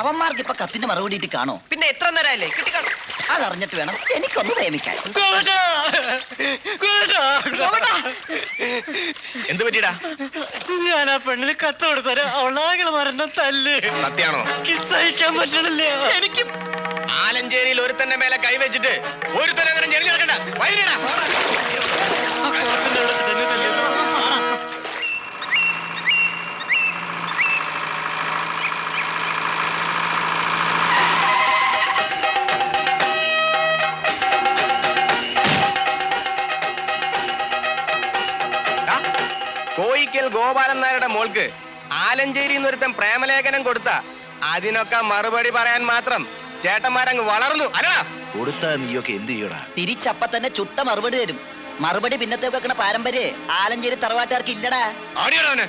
അവന്മാർക്ക് ഇപ്പൊ കത്തിന്റെ മറുപടിയിട്ട് കാണോ? പിന്നെ എത്ര നേരമല്ലേ കിട്ടിക്കാണോ അതറിഞ്ഞിട്ട് വേണം. എനിക്കൊന്ന് പ്രേമിക്കാൻ. എന്ത് പറ്റിയടാ? ഞാൻ ആ പെണ്ണിന് കത്ത് കൊടുത്തരാ അവളാകെ മരണം തല്ല്. സത്യാണോ സഹിക്കാൻ പറ്റണില്ല? എനിക്ക് ആലഞ്ചേരിയിൽ ഒരുത്തന്റെ മേലെ കൈവച്ചിട്ട് ഒരുത്തനങ്ങനെ ഞെളിഞ്ഞ് നടക്കണ്ട. വൈകിടാ ഗോപാലൻ നായരുടെ മോൾക്ക് ആലഞ്ചേരി ഒരുത്തൻ പ്രേമലേഖനം കൊടുത്ത അതിനൊക്കെ മറുപടി പറയാൻ മാത്രം ചേട്ടന്മാരങ്ങ് വളർന്നു. അല്ലടാ. കൊടുത്താ നീയൊക്കെ എന്ത് ചെയ്യടാ? തിരിച്ചപ്പ തന്നെ ചുട്ട മറുപടി തരും. മറുപടി പിന്നത്തെ വെക്കണ പാരമ്പര്യ ആലഞ്ചേരി തറവാട്ടുകാർക്ക് ഇല്ലടാ. ആടിയോടാ അവനെ.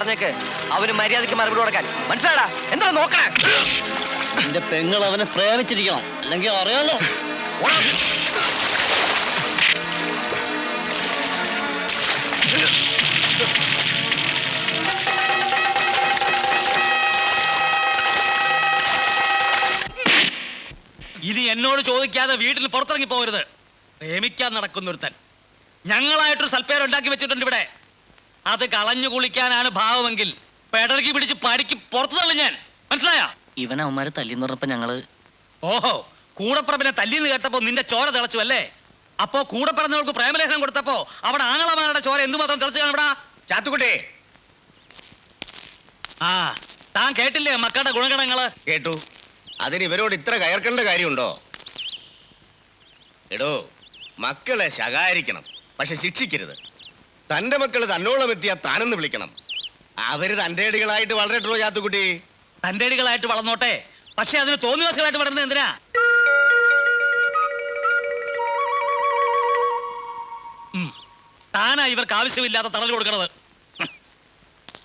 പറഞ്ഞേക്ക്. അവന് മര്യാദയ്ക്ക് മറുപടി കൊടുക്കാൻ. മനസ്സിലാടാ എന്താ നോക്കണേ? എന്റെ പെങ്ങൾ അവനെ പ്രേമിച്ചിരിക്കണം. അല്ലെങ്കിൽ അറിയാലോ. ഇനി എന്നോട് ചോദിക്കാതെ വീട്ടിൽ പുറത്തിറങ്ങി പോകരുത്. പ്രേമിക്കാൻ നടക്കുന്നൊരുത്തൻ. ഞങ്ങളായിട്ടൊരു സൽപ്പേരുണ്ടാക്കി വെച്ചിട്ടുണ്ട് ഇവിടെ. അത് കളഞ്ഞു കുളിക്കാനാണ് ഭാവമെങ്കിൽ പെടലിക്ക് പിടിച്ച് പടിക്ക് പുറത്തു തള്ളു ഞാൻ. മനസ്സിലായ? ഇവൻ അവന്മാരെ തല്ലിന്ന് പറഞ്ഞപ്പോ ഞങ്ങൾ ഓഹോ കൂടപ്പറമ്പിനെ തല്ലിന്ന് കേട്ടപ്പോ നിന്റെ ചോര തിളച്ചു അല്ലേ? അപ്പോ കൂടെ പറഞ്ഞവർക്ക് പ്രേമലേഖനം കൊടുത്തപ്പോ അവിടെ ആങ്ങളമാരുടെ ചോര എന്തുമാത്രം തിളച്ചു കാണും ഇവിടെ ചാത്തുക്കുട്ടി. ആ താൻ കേട്ടില്ലേ മക്കളുടെ ഗുണഗണങ്ങൾ? കേട്ടു. അതിന് ഇവരോട് ഇത്ര കയർക്കേണ്ട കാര്യമുണ്ടോ? എടോ മക്കളെ ശകാരിക്കണം പക്ഷെ ശിക്ഷിക്കരുത്. തന്റെ മക്കൾ തന്നോളം എത്തിയാ താനെന്ന് വിളിക്കണം. അവർ തന്റെ അടികളായിട്ട് വളരട്ടോ ചാത്തുക്കുട്ടി തന്റെ അടികളായിട്ട് വളർന്നോട്ടെ. പക്ഷെ അതിന് തോന്നിവാസികളായിട്ട് വളരുന്നത് എന്തിനാ? താനാ ഇവർക്ക് ആവശ്യമില്ലാത്ത തണൽ കൊടുക്കണത്.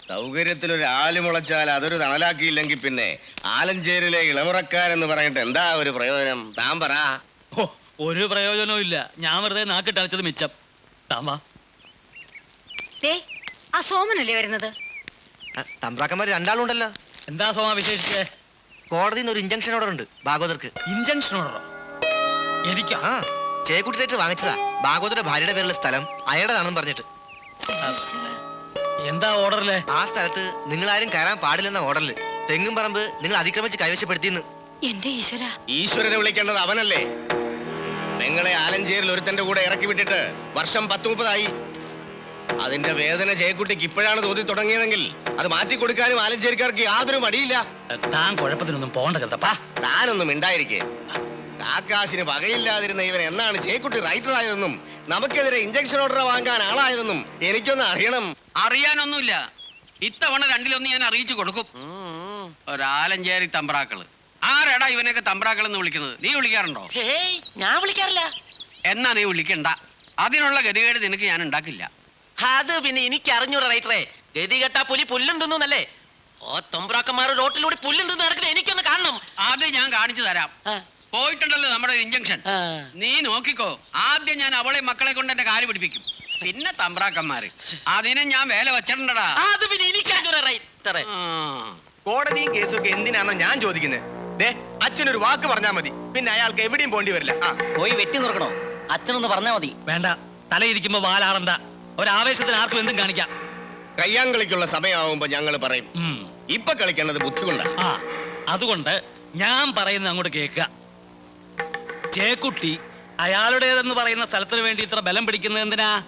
സൗകര്യത്തിൽ ഒരു ആൽ മുളച്ചാൽ അതൊരു തണലാക്കിയില്ലെങ്കിൽ പിന്നെ ആലഞ്ചേരിലെ ഇളമുറക്കാരെന്ന് പറഞ്ഞിട്ട് എന്താ ഒരു പ്രയോജനം? താൻ പറ. ഒരു പ്രയോജനവും ഇല്ല. ഞാൻ വെറുതെ നാക്കിട്ടടിച്ചത് മിച്ചം. താമാ ദേ, ആ സോമനല്ലേ വരുന്നത്? തമ്പ്രാക്കന്മാർ രണ്ടാളുണ്ടല്ലോ. എന്താ സോമ വിശേഷിച്ച്? കോടതിയിൽ നിന്ന് ഒരു ഇഞ്ചക്ഷൻ ഓർഡർ ഉണ്ട് ഭാഗവതർക്ക്. ഇഞ്ചക്ഷൻ ഓർഡറോ എനിക്ക്? ആ ചേക്കുട്ടിയായിട്ട് വാങ്ങിച്ചതാ. ഭാഗവതരുടെ ഭാര്യയുടെ പേരുള്ള സ്ഥലം അയാളുടെതാണെന്ന് പറഞ്ഞിട്ട്. എന്താ ഓർഡറിലെ? ആ സ്ഥലത്ത് നിങ്ങളാരും കയറാൻ പാടില്ലെന്ന ഓർഡറിൽ തെങ്ങും പറമ്പ് നിങ്ങൾ അതിക്രമിച്ച് കൈവശപ്പെടുത്തി എന്റെ ഈശ്വര. ഈശ്വരനെ വിളിക്കേണ്ടത് അവനല്ലേ? നിങ്ങളെ ആലഞ്ചേരിൽ ഒരുത്തന്റെ കൂടെ ഇറക്കി വിട്ടിട്ട് വർഷം പത്ത് മുപ്പതായി. അതിന്റെ വേദന ജയക്കുട്ടിക്ക് ഇപ്പോഴാണ് തോന്നി തുടങ്ങിയതെങ്കിൽ അത് മാറ്റി കൊടുക്കാനും ആലഞ്ചേരിക്കാർക്ക് യാതൊരു മടിയില്ല. താൻ കുഴപ്പത്തിനൊന്നും പോകണ്ട കരുതപ്പാ താനൊന്നും മിണ്ടായിരിക്കേ. കാക്കാശിന് വകയില്ലാതിരുന്ന ഇവൻ എന്നാണ് ചേക്കുട്ടി റൈറ്റർ ആയതെന്നും നമുക്കെതിരെ ഇഞ്ചക്ഷൻ ഓർഡർ വാങ്ങാൻ ആളായതെന്നും എനിക്കൊന്ന് അറിയണം. അറിയാനൊന്നുമില്ല. ഇത്തവണ രണ്ടിലൊന്ന് ഞാൻ അറിയിച്ചു കൊടുക്കും. ഒരാലഞ്ചേരി തമ്പ്രാക്കൾ. ആരെടാ ഇവനൊക്കെ തമ്പ്രാക്കൾ എന്ന് വിളിക്കുന്നത്? നീ വിളിക്കാറുണ്ടോ? ഞാൻ വിളിക്കാറില്ല. എന്നാ നീ വിളിക്കണ്ട. അതിനുള്ള ഗതികേട് നിനക്ക് ഞാൻ ഉണ്ടാക്കില്ല. അത് പിന്നെ എനിക്ക് അറിഞ്ഞൂടാ റൈറ്ററെ ഗതി കെട്ടാ പുലി പുല്ലും തിന്നുന്നല്ലേ? ഓ തൊമ്പ്രാക്കന്മാർ റോട്ടിലൂടെ പുല്ലും തിന്ന് നടക്കുന്നത് എനിക്കൊന്ന് കാണണം. അത് ഞാൻ കാണിച്ചു തരാം. പോയിട്ടുണ്ടല്ലോ നമ്മുടെ ഇഞ്ചക്ഷൻ നീ നോക്കിക്കോ ആദ്യം ഞാൻ അവളെ മക്കളെ കൊണ്ട് എന്റെ കാൽ പിടിപ്പിക്കും. പിന്നെ തമ്പ്രാക്കന്മാര്. അതിനെ ഞാൻ വേല വെച്ചിട്ടുണ്ടടാ. ആ, അത് പിന്നെ എനിക്ക് അറിഞ്ഞൂടാ റൈറ്ററെ ആ. കോടതിയും കേസും ഒക്കെ എന്തിനാണെന്ന് ഞാൻ ചോദിക്കുന്നത് ദേ അച്ഛനൊരു വാക്ക് പറഞ്ഞാ മതി. പിന്നെ അയാൾക്ക് എവിടെയും പോണ്ടി വരില്ല. ആ. പോയി വെട്ടി നുറുക്കണോ? അച്ഛനൊന്ന് പറഞ്ഞാ മതി. വേണ്ട. തലയിരിക്കുമ്പോ വാലാടണ്ട ഒരാവേശത്തിന് ആർക്കും എന്തും കാണിക്കാം. കയ്യാങ്കളിക്കുള്ള സമയമാവുമ്പോ ഞങ്ങൾ പറയും ഉം. ഇപ്പൊ കളിക്കേണ്ടത് ബുദ്ധി കൊണ്ടാ ആ അതുകൊണ്ട് ഞാൻ പറയുന്നത് അങ്ങോട്ട് കേൾക്കുക. ചേക്കുട്ടി അയാളുടേതെന്ന് പറയുന്ന സ്ഥലത്തിന് വേണ്ടി ഇത്ര ബലം പിടിക്കുന്നത് എന്തിനാ?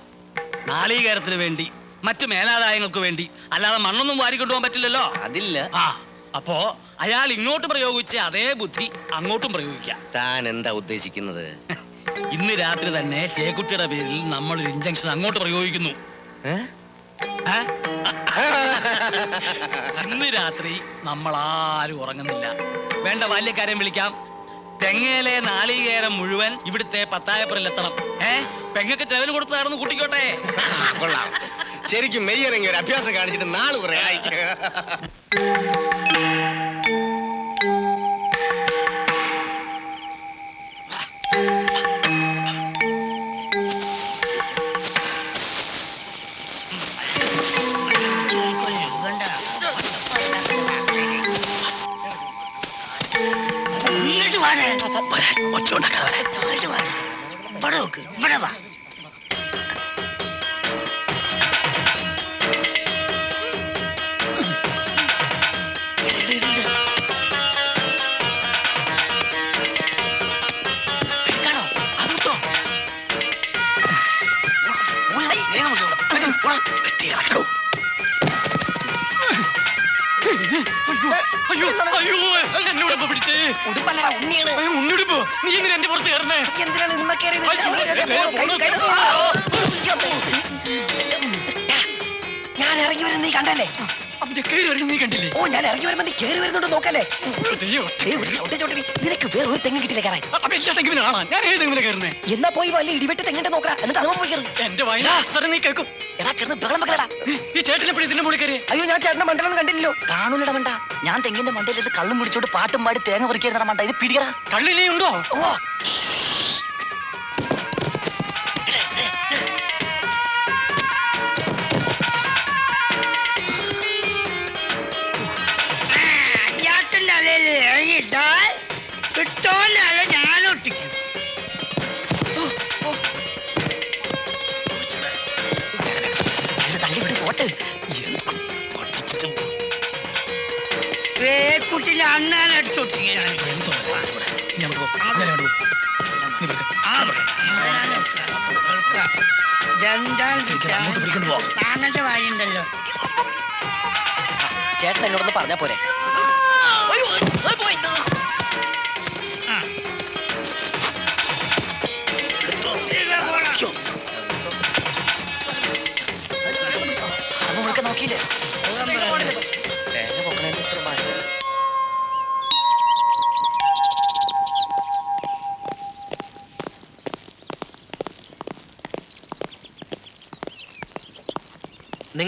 നാളീകാരത്തിന് വേണ്ടി മറ്റു മേലാദായങ്ങൾക്ക് വേണ്ടി. അല്ലാതെ മണ്ണൊന്നും വാരിക്കൊണ്ടുപോകാൻ പറ്റില്ലല്ലോ. അതില്ല. ആ അപ്പോ അയാൾ ഇങ്ങോട്ട് പ്രയോഗിച്ച അതേ ബുദ്ധി അങ്ങോട്ടും പ്രയോഗിക്കാം. താൻ എന്താ ഉദ്ദേശിക്കുന്നത്? ഇന്ന് രാത്രി തന്നെ ചേക്കുട്ടിയുടെ പേരിൽ നമ്മൾ ഒരു ഇഞ്ചക്ഷൻ അങ്ങോട്ട് പ്രയോഗിക്കുന്നു. ഏ? ഇന്ന് രാത്രി നമ്മൾ ആരും ഉറങ്ങുന്നില്ല. വേണ്ട ബാല്യക്കാരെയും വിളിക്കാം. തെങ്ങയിലെ നാളികേരം മുഴുവൻ ഇവിടുത്തെ പത്തായപ്പുറയിൽ എത്തണം. ഏ? പെങ്ങക്ക് ചെലവിന് കൊടുത്തതായിരുന്നു കൂട്ടിക്കോട്ടെ. കൊള്ളാം. ശരിക്കും മെയ്യറങ്ങി ഒരു അഭ്യാസം കാണിച്ചിട്ട് നാൾ കുറെ ആയി. படவுக்கு படவா What? അയ്യോ അയ്യോ എന്നോട് പിടിച്ചേ. അയ്യോ, ഉണ്ണിയുടുപ്പോ? നീ എന്റെ പുറത്ത് കയറണേ ഞാൻ ഇറങ്ങി വരുന്ന നീ കണ്ടല്ലേ അവന്റെ കയറി വരുന്നത് നീ കണ്ടില്ലേ? ഓ ഞാൻ ഇറങ്ങി വരുമ്പോ നീ കേറി വരുന്നുണ്ടോ നോക്കല്ലേ? ഏ ഒരു ചവിട്ടി ചവിട്ടി. നിനക്ക് വേറെ ഒരു തെങ്ങ് കിട്ടില്ല കയറാൻ? എന്നാ പോയി വല്ല ഇടിവെട്ട് തെങ്ങിട്ട് നോക്കടാ. എന്നിട്ട് അതും പോയി കയറി. എന്റെ വയനാ നീ കേൾക്കും എടാ കിടന്ന് ബഹളം വെക്കലടാ ഈ ചേട്ടനെപ്പോഴും ഇതിന്റെ മുകളിൽ കയറി അയ്യോ ഞാൻ ചേട്ടന്റെ മണ്ടലൊന്നും കണ്ടില്ലല്ലോ. കാണൂലട മണ്ട. ഞാൻ തെങ്ങിന്റെ മണ്ടയിൽ ഇത് കള്ളും കുടിച്ചോണ്ട് പാട്ടും പാടി തേങ്ങ പറിക്കുന്ന മണ്ട. ഇത് പിടിക്കടാ. കള്ളിനെയുണ്ടോ ഉണ്ടോ? ഓ. എടുത്തൊട്ടിക്കാൻ താങ്ങന്റെ വായുണ്ടല്ലോ ചേട്ടൻ എന്നോടൊന്ന് പറഞ്ഞാ പോരെ.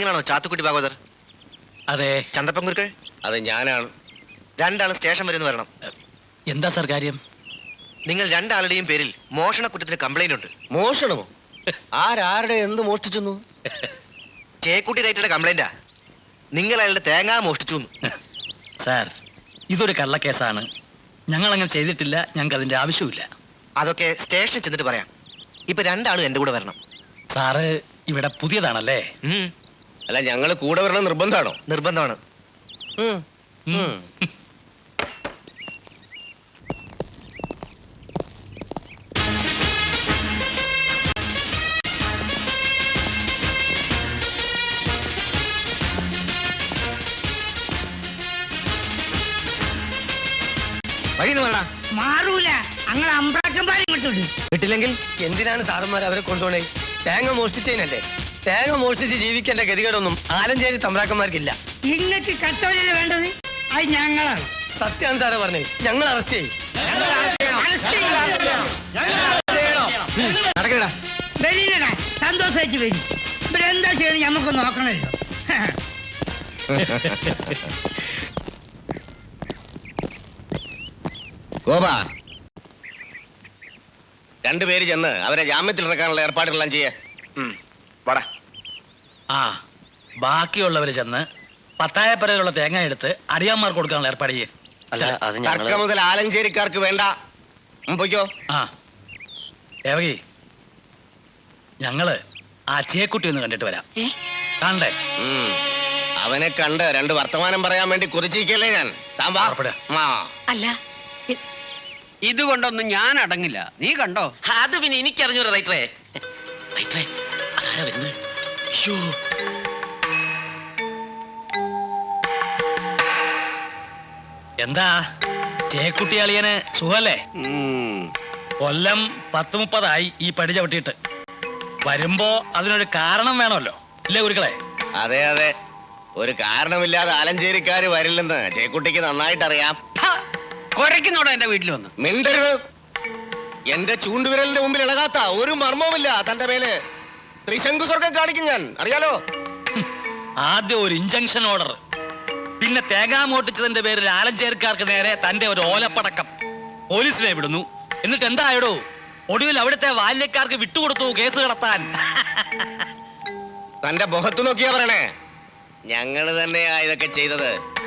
നിങ്ങളാണോ ചാത്തുക്കുട്ടി ഭാഗവതർ. അതെ. ചന്ദപ്പങ്കുരുക്കൾ അത് ഞാനാണ്. രണ്ടാളും സ്റ്റേഷൻ വരെ ഒന്ന് വരണം. എന്താ സാർ കാര്യം? നിങ്ങൾ രണ്ടാളുടെയും പേരിൽ മോഷണ കുറ്റത്തിന് കംപ്ലൈന്റ് ഉണ്ട്. മോഷണമോ? ആരാരുടെ എന്ത് മോഷ്ടിച്ചു ചേക്കുട്ടി റൈറ്ററുടെ കംപ്ലൈന്റാ നിങ്ങൾ അയാളുടെ തേങ്ങ മോഷ്ടിച്ചു എന്ന്. സാർ ഇതൊരു കള്ളക്കേസാണ്. ഞങ്ങൾ അങ്ങനെ ചെയ്തിട്ടില്ല ഞങ്ങൾക്ക് അതിന്റെ ആവശ്യമില്ല അതൊക്കെ സ്റ്റേഷനിൽ ചെന്നിട്ട് പറയാം. ഇപ്പൊ രണ്ടാളും എന്റെ കൂടെ വരണം. സാറ് ഇവിടെ പുതിയതാണല്ലേ? ഉം, അല്ല ഞങ്ങൾ കൂടെ വരണം നിർബന്ധമാണോ? നിർബന്ധമാണ്. മാറൂല. അങ്ങനെ അമ്പ്രാക്കന്മാരെ ഇങ്ങോട്ടുണ്ട് കിട്ടില്ലെങ്കിൽ എന്തിനാണ് സാറന്മാർ അവരെ കൊണ്ടുപോണേ തേങ്ങ മോഷ്ടിച്ചതിനല്ലേ തേങ്ങ മോഷ്ടിച്ച് ജീവിക്കേണ്ട ഗതികേടൊന്നും ആലഞ്ചേരി തമ്പ്രാക്കന്മാർക്കില്ല. ഇങ്ങക്ക് കത്തോലിൽ വേണ്ടത്? അത് ഞങ്ങളാണ്. സത്യാണ് സാറേ പറഞ്ഞേ ഞങ്ങൾ അറസ്റ്റ് ചെയ്യും. നടക്കടാ വെളിയിലടാ. സന്തോഷമായിട്ട് വരും. ഇവരെന്താ ചെയ്യണം നമുക്ക് നോക്കണല്ലോ. ഗോപ രണ്ടുപേര് ചെന്ന് അവരെ ജാമ്യത്തിൽ ഇറക്കാനുള്ള ഏർപ്പാടുകളെല്ലാം ചെയ്യേ. വാടാ. ആ ബാക്കിയുള്ളവർ ചെന്ന് പത്തായപ്പരയിലുള്ള തേങ്ങ എടുത്ത് അടിയാന്മാർക്ക് കൊടുക്കാനുള്ള ഏർപ്പാട് ചെയ്യേ. അല്ല അത് തർക്ക മുതൽ ആലഞ്ചേരിക്കാർക്ക് വേണ്ട. ഉം, പൊയ്ക്കോ. ആ. ദേവകി ഞങ്ങൾ ആ ചേക്കുട്ടി ഒന്ന് കണ്ടിട്ട് വരാം. കണ്ടേ? കാണണ്ടേ ഉം. അവനെ കണ്ട് രണ്ട് വർത്തമാനം പറയാൻ വേണ്ടി കുറിച്ചിരിക്കല്ലേ ഞാൻ. താൻ വാ. പുറപ്പെടുക. ആ. അല്ല ഇതുകൊണ്ടൊന്നും ഞാൻ അടങ്ങില്ല നീ കണ്ടോ? അത് പിന്നെ എനിക്കറിഞ്ഞൂടെ റൈറ്ററെ. റൈറ്ററേ റൈറ്ററേ അതാരാ വരുന്നത്? അയ്യോ. എന്താ? ചേക്കുട്ടി അളിയന് സുഖല്ലേ? കൊല്ലം പത്ത് മുപ്പതായി ഈ പടി ചവിട്ടിയിട്ട്. വരുമ്പോ അതിനൊരു കാരണം വേണമല്ലോ. ഇല്ലേ ഗുരുക്കളെ? അതെ അതെ. ഒരു കാരണമില്ലാതെ ആലഞ്ചേരിക്കാര് വരില്ലെന്ന് ചേക്കുട്ടിക്ക് നന്നായിട്ട് അറിയാം ഹാ, കുരയ്ക്കുന്നോടോ എന്റെ വീട്ടിൽ വന്ന്. മിണ്ടരുത്. എന്റെ ചൂണ്ടുവിരലിന്റെ മുമ്പിൽ ഇളകാത്ത ഒരു മർമ്മവുമില്ല തന്റെ മേൽ. ത്രിശങ്കു സ്വർഗം കാണിക്കും ഞാൻ. അറിയാലോ? ആദ്യം ഒരു ഇഞ്ചക്ഷൻ ഓർഡർ പിന്നെ തേങ്ങാ മോട്ടിച്ചതിന്റെ പേരിൽ ആലഞ്ചേർക്കാർക്ക് നേരെ തന്റെ ഒരു ഓലപ്പടക്കം. പോലീസിനെ വിടുന്നു. എന്നിട്ട് എന്തായടോ? ഒടുവിൽ അവിടുത്തെ ബാല്യക്കാർക്ക് വിട്ടുകൊടുത്തു കേസ് കടത്താൻ. തന്റെ മുഖത്ത് നോക്കിയാ പറയണേ. ഞങ്ങൾ തന്നെയാ ഇതൊക്കെ ചെയ്തത്.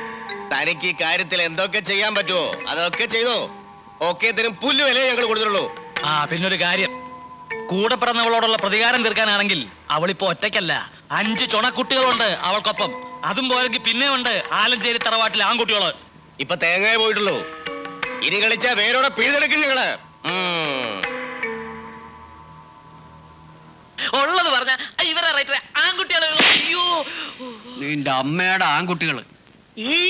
തനിക്ക് ഈ കാര്യത്തിൽ എന്തൊക്കെ ചെയ്യാൻ പറ്റുമോ അതൊക്കെ ചെയ്തോ? ഒക്കെ തരും പുല്ല് വില ഞങ്ങൾ കൊടുത്തിട്ടുള്ളൂ. ആ പിന്നൊരു കാര്യം. കൂടെ പിറന്നവളോടുള്ള പ്രതികാരം തീർക്കാനാണെങ്കിൽ അവളിപ്പോ ഒറ്റയ്ക്കല്ല. അഞ്ച് ചുണക്കുട്ടികളുണ്ട് അവൾക്കൊപ്പം. അതും പോലെങ്കിൽ പിന്നെ ഉണ്ട് ആലഞ്ചേരി തറവാട്ടിലെ ആൺകുട്ടികൾ. ഇപ്പൊ തേങ്ങയെ പോയിട്ടുള്ളൂ. ഇനി കളിച്ച വേരോടെ പിഴുതെടുക്കും ഞങ്ങൾ. ഉള്ളത് പറഞ്ഞ ഇവരെ റൈറ്റർ ആൺകുട്ടികളെ. അയ്യോ. നിന്റെ അമ്മയുടെ ആൺകുട്ടികൾ. ഈ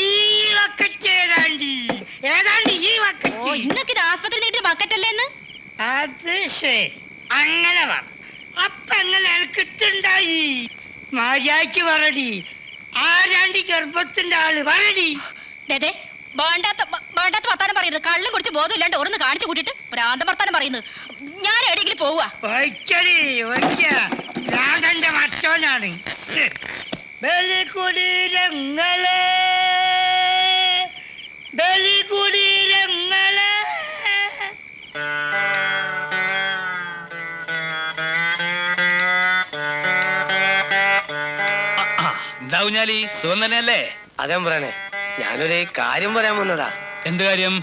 വക്കറ്റ് ഏതാണ്ടി? ഏതാണ്ടി ഈ വക്കറ്റ്? ഇന്നൊക്കെ ഇത് ആസ്പത്രി നീട്ടിയ ബക്കറ്റല്ലേന്ന് അത് ശരി അങ്ങനെ പറ. അപ്പൊ എങ്ങനെ കിട്ടുണ്ടായി മര്യാദയ്ക്ക് പറടി. ആരാണ്ടി ഗർഭത്തിന്റെ ആൾ? പറടി. ദേ വേണ്ടാത്ത വ- വേണ്ടാത്ത വർത്താനം പറയുന്നത് കള്ളും കുടിച്ച് ബോധമില്ലാണ്ട് ഓരോന്ന് കാണിച്ചു കൂട്ടിട്ട് ഭ്രാന്തം വർത്താനം പറയുന്നത് ഞാൻ എവിടെയെങ്കിലും പോവാ ഒയ്ക്കടി ഒയ്ക്ക ഞാൻ തന്റെ മറ്റോനാണ് ബലികുടീരങ്ങളെ ബലികുടീരങ്ങളെ. എന്താ കുഞ്ഞാലി സുഖം തന്നെയല്ലേ? അതേ പറയണേ ഞാനൊരു കാര്യം പറയാൻ വന്നതാ. എന്ത് കാര്യം?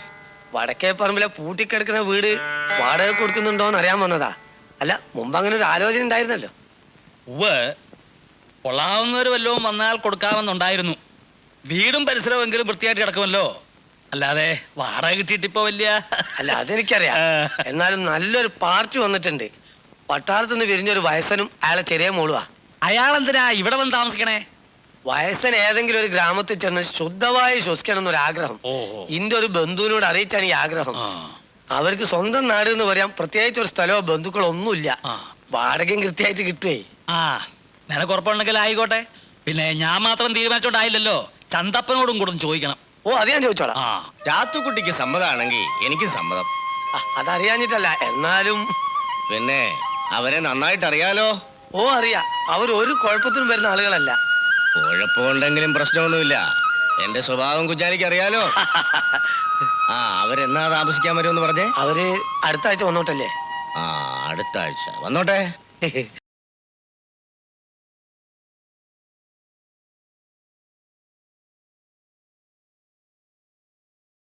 വടക്കേ പറമ്പിലെ പൂട്ടിക്കിടക്കുന്ന വീട് വാടക കൊടുക്കുന്നുണ്ടോന്ന് അറിയാൻ വന്നതാ. അല്ല മുമ്പ് അങ്ങനെ ഒരു ആലോചന ഉണ്ടായിരുന്നല്ലോ. കൊള്ളാവുന്നവര് വല്ലതും വന്നാൽ കൊടുക്കാമെന്നുണ്ടായിരുന്നു. വീടും പരിസരമെങ്കിലും വൃത്തിയായിട്ട് കിടക്കുമല്ലോ. അല്ലാതെ വാടക കിട്ടിയിട്ട് ഇപ്പൊ വലിയ അല്ല അതെനിക്കറിയാം. എന്നാലും നല്ലൊരു പാർട്ടി വന്നിട്ടുണ്ട്. പട്ടാളത്ത് നിന്ന് വിരിഞ്ഞൊരു വയസ്സനും അയാളെ ചെറിയ മോളുവാ. അയാളെന്തിനാ ഇവിടെ വന്ന് താമസിക്കണേ? വയസ്സൻ ഏതെങ്കിലും ഒരു ഗ്രാമത്തിൽ ചെന്ന് ശുദ്ധമായി ശ്വസിക്കണം എന്നൊരു ആഗ്രഹം. ഇന്റെ ഒരു ബന്ധുവിനോട് അറിയിച്ചാണ് ഈ ആഗ്രഹം. അവർക്ക് സ്വന്തം നാട് എന്ന് പറയാൻ പ്രത്യേകിച്ച് ഒരു സ്ഥലമോ ബന്ധുക്കളോ ഒന്നുമില്ല. വാടകയും കൃത്യമായിട്ട് കിട്ടുവേ. ആ. നിനക്ക് ഉറപ്പുണ്ടെങ്കിൽ ആയിക്കോട്ടെ പിന്നെ ഞാൻ മാത്രം തീരുമാനിച്ചോണ്ടായില്ലല്ലോ. ചന്തപ്പനോടും കൂടെ ചോദിക്കണം. ഓ അത് ഞാൻ ചോദിച്ചോളാം. ആ. ചാത്തുക്കുട്ടിക്ക് സമ്മതാണെങ്കിൽ എനിക്കും സമ്മതം. ആ, അതറിയാഞ്ഞിട്ടല്ല എന്നാലും. പിന്നെ അവരെ നന്നായിട്ട് അറിയാലോ ഓ അറിയാ. അവർ ഒരു കുഴപ്പത്തിനും വരുന്ന ആളുകളല്ല. കുഴപ്പമുണ്ടെങ്കിലും പ്രശ്നമൊന്നുമില്ല. എന്റെ സ്വഭാവം കുഞ്ഞാലിക്ക് അറിയാലോ? ആ അവരെന്നാ താമസിക്കാൻ വരുമെന്ന് പറഞ്ഞേ? അവർ അടുത്ത ആഴ്ച വന്നോട്ടല്ലേ? ആ അടുത്ത ആഴ്ച. വന്നോട്ടെ.